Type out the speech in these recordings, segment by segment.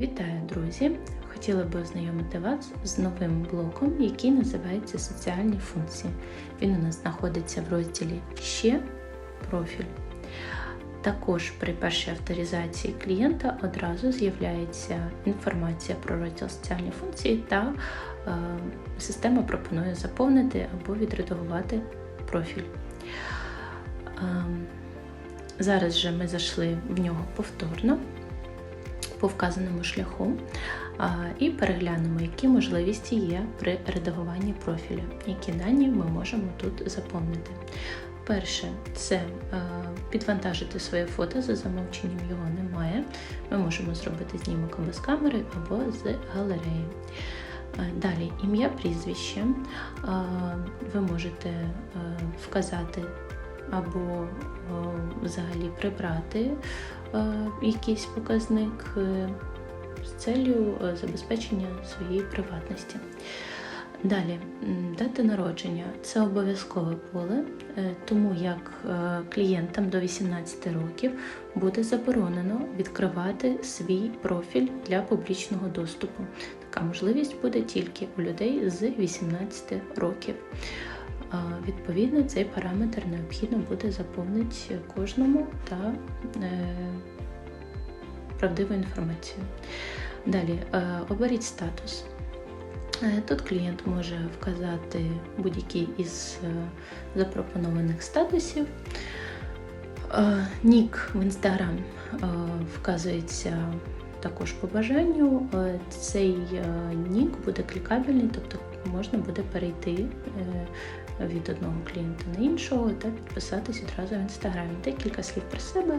Вітаю, друзі! Хотіла би ознайомити вас з новим блоком, який називається Соціальні функції. Він у нас знаходиться в розділі Ще профіль. Також при першій авторизації клієнта одразу з'являється інформація про розділ соціальні функції та е, система пропонує заповнити або відредагувати профіль. Е, зараз же ми зайшли в нього повторно по вказаному шляху і переглянемо, які можливості є при редагуванні профілю, які дані ми можемо тут заповнити. Перше, це е, підвантажити своє фото, за замовченням його немає. Ми можемо зробити знімок або з камери, або з галереї. Е, Далі ім'я, прізвище. Е, Ви можете вказати або е, взагалі прибрати е, якийсь показник е, з целью е, забезпечення своєї приватності. Далі, дата народження це обов'язкове поле, тому як клієнтам до 18 років буде заборонено відкривати свій профіль для публічного доступу. Така можливість буде тільки у людей з 18 років. Відповідно, цей параметр необхідно буде заповнити кожному та е, правдиву інформацію. Далі е, оберіть статус. Е, Тут клієнт може вказати будь-який із запропонованих статусів. Нік в е, вказується також по бажанню. Цей нік буде клікабельний, тобто можна буде перейти від одного клієнта на іншого та підписатись одразу в інстаграмі. Декілька слів про себе.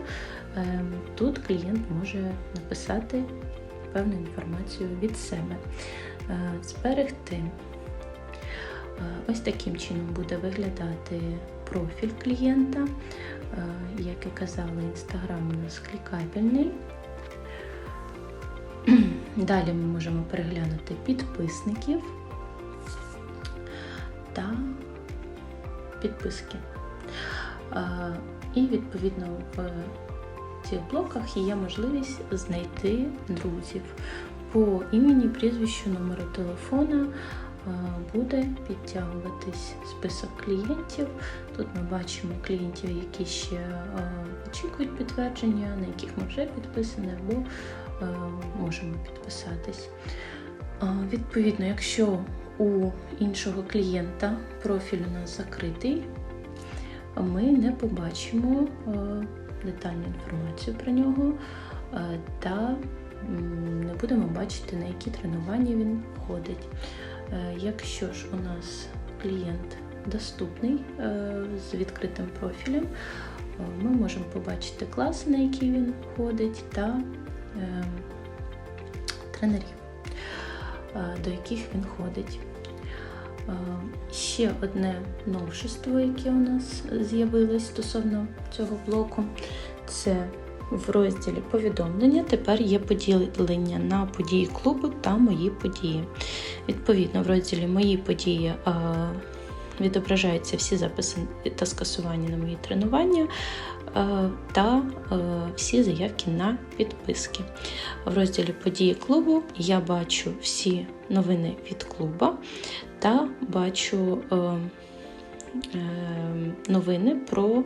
Е, Тут клієнт може написати певну інформацію від себе. Е, Зберегти. Е, Ось таким чином буде виглядати профіль клієнта. Е, Як і казала, інстаграм у нас клікабельний. Далі ми можемо переглянути підписників та підписки. І відповідно в цих блоках є можливість знайти друзів. По імені, прізвищу, номеру телефона буде підтягуватись список клієнтів. Тут ми бачимо клієнтів, які ще очікують підтвердження, на яких ми вже підписані, або можемо підписатись. Відповідно, якщо у іншого клієнта профіль у нас закритий, ми не побачимо е, детальну інформацію про нього е, та не будемо бачити, на які тренування він ходить. Е, Якщо ж у нас клієнт доступний з відкритим профілем, ми можемо побачити класи, на які він ходить, та е, тренерів, до яких він ходить. Е, Ще одне новшество, яке у нас з'явилось стосовно цього блоку, це в розділі повідомлення тепер є поділення на події клубу та мої події. Відповідно, в розділі Мої події е, відображаються всі записи та скасування на мої тренування е, та е, всі заявки на підписки. В розділі Події клубу я бачу всі новини від клуба та бачу е, новини про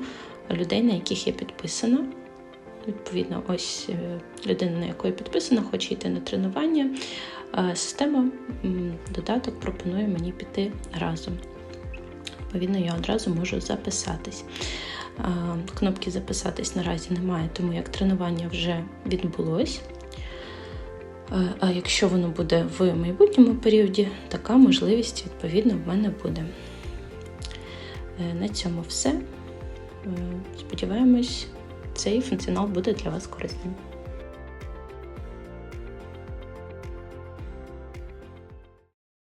людей, на яких я підписана. Відповідно, ось людина, на яку я підписана, хоче йти на тренування. Система додаток пропонує мені піти разом. Відповідно, я одразу можу записатись. Кнопки записатись наразі немає, тому як тренування вже відбулось. А якщо воно буде в майбутньому періоді, така можливість, відповідно, в мене буде. Е, На цьому все. Е, Сподіваємось, цей функціонал буде для вас корисним.